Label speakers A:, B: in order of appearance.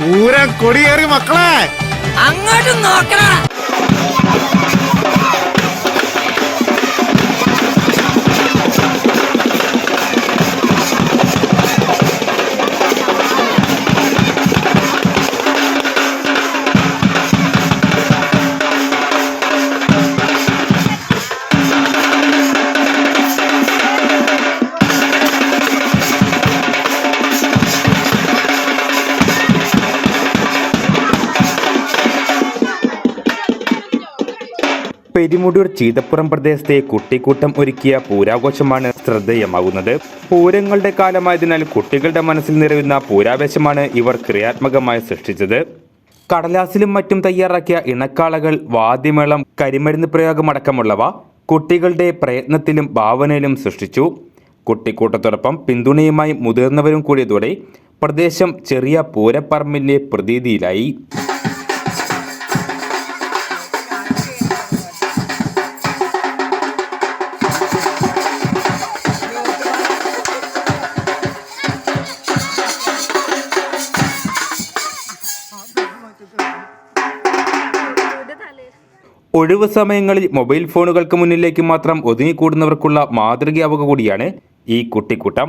A: പൂരം കൊടിയേറി മക്കളെ.
B: അങ്ങോട്ടും നോക്കണ.
C: പെരുമുടൂർ ചീതപ്പുറം പ്രദേശത്തെ കുട്ടിക്കൂട്ടം ഒരുക്കിയ പൂരാഘോഷമാണ് ശ്രദ്ധേയമാകുന്നത്. പൂരങ്ങളുടെ കാലമായതിനാൽ കുട്ടികളുടെ മനസ്സിൽ നിറയുന്ന പൂരാവേശമാണ് ഇവർ ക്രിയാത്മകമായി സൃഷ്ടിച്ചത്. കടലാസിലും മറ്റും തയ്യാറാക്കിയ ഇണക്കാളകൾ വാദ്യമേളം കരിമരുന്ന് പ്രയോഗമടക്കമുള്ളവ കുട്ടികളുടെ പ്രയത്നത്തിലും ഭാവനയിലും സൃഷ്ടിച്ചു. കുട്ടിക്കൂട്ടത്തോടൊപ്പം പിന്തുണയുമായി മുതിർന്നവരും കൂടിയതോടെ പ്രദേശം ചെറിയ പൂരപ്പറമ്പിന്റെ പ്രതീതിയിലായി. ഒഴിവു സമയങ്ങളിൽ മൊബൈൽ ഫോണുകൾക്ക് മുന്നിലേക്ക് മാത്രം ഒതുങ്ങിക്കൂടുന്നവർക്കുള്ള മാതൃകയാവുക കൂടിയാണ് ഈ കുട്ടിക്കൂട്ടം.